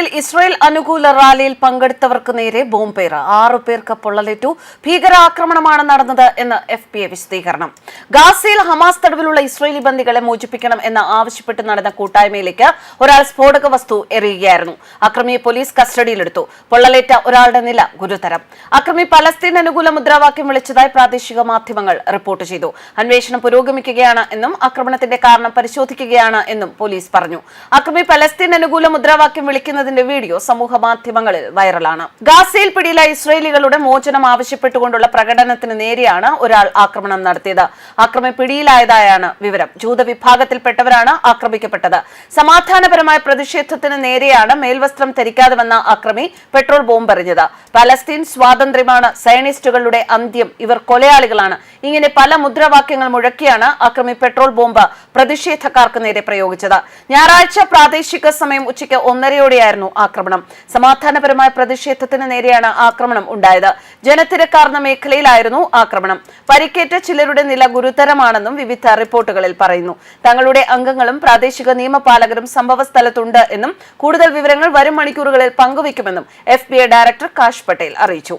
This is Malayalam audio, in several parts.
ഗാസയിൽ ഇസ്രായേൽ അനുകൂല റാലിയിൽ പങ്കെടുത്തവർക്ക് നേരെ ബോംബേറ്. ആറു പേർക്ക് പൊള്ളലേറ്റു. ഭീകരാക്രമണമാണ് നടന്നത് എന്ന് എഫ് പി എ വിശദീകരണം. ഗാസയിൽ ഹമാസ് തടവിലുള്ള ഇസ്രായേലി ബന്ദികളെ മോചിപ്പിക്കണം എന്ന് ആവശ്യപ്പെട്ട് നടന്ന കൂട്ടായ്മയിലേക്ക് ഒരാൾ സ്ഫോടക വസ്തു എറിയുകയായിരുന്നു. അക്രമിയെ പോലീസ് കസ്റ്റഡിയിലെടുത്തു. പൊള്ളലേറ്റ ഒരാളുടെ നില ഗുരുതരം. അക്രമി പലസ്തീൻ അനുകൂല മുദ്രാവാക്യം വിളിച്ചതായി പ്രാദേശിക മാധ്യമങ്ങൾ റിപ്പോർട്ട് ചെയ്തു. അന്വേഷണം പുരോഗമിക്കുകയാണ് എന്നും ആക്രമണത്തിന്റെ കാരണം പരിശോധിക്കുകയാണ് എന്നും പോലീസ് പറഞ്ഞു. അക്രമി പലസ്തീൻ അനുകൂല മുദ്രാവാക്യം വിളിക്കുന്നതിന്റെ വീഡിയോ സമൂഹ മാധ്യമങ്ങളിൽ വൈറലാണ്. ഗാസയിൽ പിടിയിലായ ഇസ്രയേലികളുടെ മോചനം ആവശ്യപ്പെട്ടുകൊണ്ടുള്ള പ്രകടനത്തിന് നേരെയാണ് ഒരാൾ ആക്രമണം നടത്തിയത്. ആക്രമി പിടിയിലായതായാണ് വിവരം. ജൂത വിഭാഗത്തിൽപ്പെട്ടവരാണ് ആക്രമിക്കപ്പെട്ടത്. സമാധാനപരമായ പ്രതിഷേധത്തിന് നേരെയാണ് മേൽവസ്ത്രം ധരിക്കാതെ വന്ന ആക്രമി പെട്രോൾ ബോംബ് എറിഞ്ഞത്. പലസ്തീൻ സ്വാതന്ത്ര്യമാണ് സയനിസ്റ്റുകളുടെ അന്ത്യം. ഇവർ കൊലയാളികളാണ്. ഇങ്ങനെ പല മുദ്രാവാക്യങ്ങൾ മുഴക്കിയാണ് അക്രമി പെട്രോൾ ബോംബ് പ്രതിഷേധക്കാർക്ക് നേരെ പ്രയോഗിച്ചത്. ഞായറാഴ്ച പ്രാദേശിക സമയം ഉച്ചയ്ക്ക് ഒന്നരയോടെയായിരുന്നു ആക്രമണം. സമാധാനപരമായ പ്രതിഷേധത്തിന് നേരെയാണ് ആക്രമണം ഉണ്ടായത്. ജനത്തിരക്കാർന്ന മേഖലയിലായിരുന്നു ആക്രമണം. പരിക്കേറ്റ ചിലരുടെ നില ഗുരുതരമാണെന്നും വിവിധ റിപ്പോർട്ടുകളിൽ പറയുന്നു. തങ്ങളുടെ അംഗങ്ങളും പ്രാദേശിക നിയമപാലകരും സംഭവ സ്ഥലത്തുണ്ട് എന്നും കൂടുതൽ വിവരങ്ങൾ വരും മണിക്കൂറുകളിൽ പങ്കുവയ്ക്കുമെന്നും എഫ് ഡയറക്ടർ കാഷ് പട്ടേൽ അറിയിച്ചു.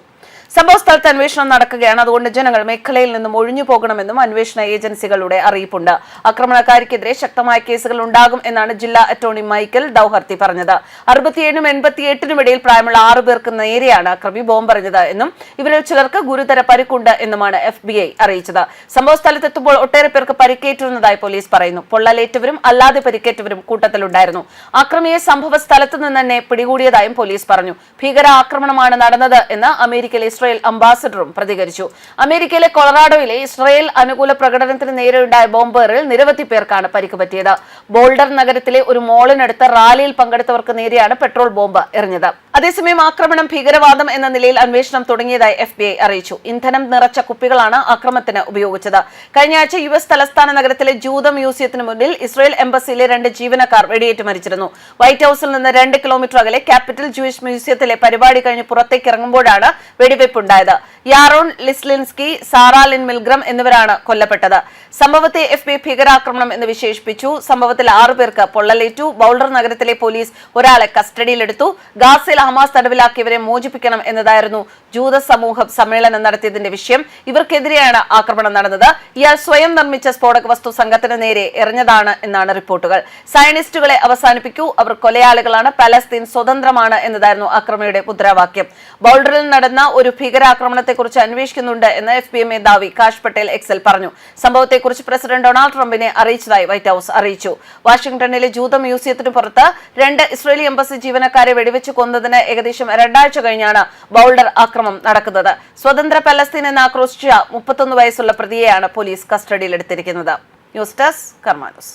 സംഭവ സ്ഥലത്ത് അന്വേഷണം നടക്കുകയാണ്. അതുകൊണ്ട് ജനങ്ങൾ മേഖലയിൽ നിന്നും ഒഴിഞ്ഞു പോകണമെന്നും അന്വേഷണ ഏജൻസികളുടെ അറിയിപ്പുണ്ട്. ആക്രമണക്കാരിക്കെതിരെ ശക്തമായ കേസുകൾ ഉണ്ടാകും എന്നാണ് ജില്ലാ അറ്റോർണി മൈക്കൽ ദൌഹർത്തി പറഞ്ഞത്. അറുപത്തിയേഴിനും എൺപത്തിയെട്ടിനും ഇടയിൽ പ്രായമുള്ള ആറു പേർക്ക് നേരെയാണ് അക്രമി ബോംബെറിഞ്ഞത് എന്നും ഇവരിൽ ചിലർക്ക് ഗുരുതര പരിക്കുണ്ട് എന്നുമാണ് എഫ് ബി ഐ അറിയിച്ചത്. സംഭവ സ്ഥലത്തെത്തുമ്പോൾ ഒട്ടേറെ പേർക്ക് പരിക്കേറ്റിരുന്നതായി പോലീസ് പറയുന്നു. പൊള്ളലേറ്റവരും അല്ലാതെ പരിക്കേറ്റവരും കൂട്ടത്തിലുണ്ടായിരുന്നു. അക്രമിയെ സംഭവ സ്ഥലത്ത് നിന്ന് തന്നെ പിടികൂടിയതായും പോലീസ് പറഞ്ഞു. ഭീകര ആക്രമണമാണ് നടന്നത് എന്ന് അമേരിക്കയിലെ ഇസ്രായേൽ അംബാസഡറും പ്രതികരിച്ചു. അമേരിക്കയിലെ കൊളറാഡോയിലെ ഇസ്രയേൽ അനുകൂല പ്രകടനത്തിന് നേരെയുണ്ടായ ബോംബേറിൽ നിരവധി പേർക്കാണ് പരിക്ക് പറ്റിയത് ബോൾഡർ നഗരത്തിലെ ഒരു മോളിനടുത്ത് റാലിയിൽ പങ്കെടുത്തവർക്ക് നേരെയാണ് പെട്രോൾ ബോംബ് എറിഞ്ഞത്. അതേസമയം ആക്രമണം ഭീകരവാദം എന്ന നിലയിൽ അന്വേഷണം തുടങ്ങിയതായി എഫ് ബി ഐ അറിയിച്ചു. ഇന്ധനം നിറച്ച കുപ്പികളാണ് ആക്രമണത്തിന് ഉപയോഗിച്ചത്. കഴിഞ്ഞ ആഴ്ച യു എസ് തലസ്ഥാന നഗരത്തിലെ ജൂത മ്യൂസിയത്തിന് മുന്നിൽ ഇസ്രയേൽ എംബസിയിലെ രണ്ട് ജീവനക്കാർ വെടിയേറ്റ് മരിച്ചിരുന്നു. വൈറ്റ് ഹൌസിൽ നിന്ന് രണ്ട് കിലോമീറ്റർ അകലെ ക്യാപിറ്റൽ ജൂയിഷ് മ്യൂസിയത്തിലെ പരിപാടി കഴിഞ്ഞ് പുറത്തേക്ക് ഇറങ്ങുമ്പോഴാണ് വെടിവെപ്പുണ്ടായത് യാറോൺ ലിസ്ലിൻസ്കി സാറാലിൻ മിൽഗ്രം എന്നിവരാണ് കൊല്ലപ്പെട്ടത്. സംഭവത്തെ എഫ് ബി ഭീകരാക്രമണം എന്ന് വിശേഷിപ്പിച്ചു. സംഭവത്തിൽ ആറുപേർക്ക് പൊള്ളലേറ്റു. ബൌൾഡർ നഗരത്തിലെ പോലീസ് ഒരാളെ കസ്റ്റഡിയിലെടുത്തു. ഗാസിൽ ഹമാസ് തടവിലാക്കിയവരെ മോചിപ്പിക്കണം എന്നതായിരുന്നു ജൂത സമൂഹം സമ്മേളനം നടത്തിയതിന്റെ വിഷയം. ഇവർക്കെതിരെയാണ് ആക്രമണം നടന്നത്. ഇയാൾ സ്വയം നിർമ്മിച്ച സ്ഫോടക വസ്തു സംഘത്തിന് നേരെ എറിഞ്ഞതാണ് എന്നാണ് റിപ്പോർട്ടുകൾ. സയനിസ്റ്റുകളെ അവസാനിപ്പിക്കൂ. അവർ കൊലയാളികളാണ്. പലസ്തീൻ സ്വതന്ത്രമാണ് എന്നതായിരുന്നു അക്രമിയുടെ മുദ്രാവാക്യം. ബൗൾഡറിൽ നടന്ന ഒരു ഭീകരാക്രമണത്തെക്കുറിച്ച് അന്വേഷിക്കുന്നുണ്ട് എന്ന് എഫ് പി എം മേധാവി കാഷ് പട്ടേൽ എക്സൽ പറഞ്ഞു. സംഭവത്തെക്കുറിച്ച് പ്രസിഡന്റ് ഡൊണാൾഡ് ട്രംപിനെ അറിയിച്ചതായി വൈറ്റ് ഹൌസ് അറിയിച്ചു. വാഷിംഗ്ടണിലെ ജൂത മ്യൂസിയത്തിന് പുറത്ത് രണ്ട് ഇസ്രേലി എംബസി ജീവനക്കാരെ വെടിവെച്ച് കൊന്നതിന് ഏകദേശം രണ്ടാഴ്ച കഴിഞ്ഞാണ് ബൗൾഡർ ആക്രമം നടക്കുന്നത്. സ്വതന്ത്ര പലസ്തീൻ എന്ന് ആക്രോശിച്ച മുപ്പത്തൊന്ന് വയസ്സുള്ള പ്രതിയെയാണ് പോലീസ് കസ്റ്റഡിയിലെടുത്തിരിക്കുന്നത്. News desk കർമാനൂസ്.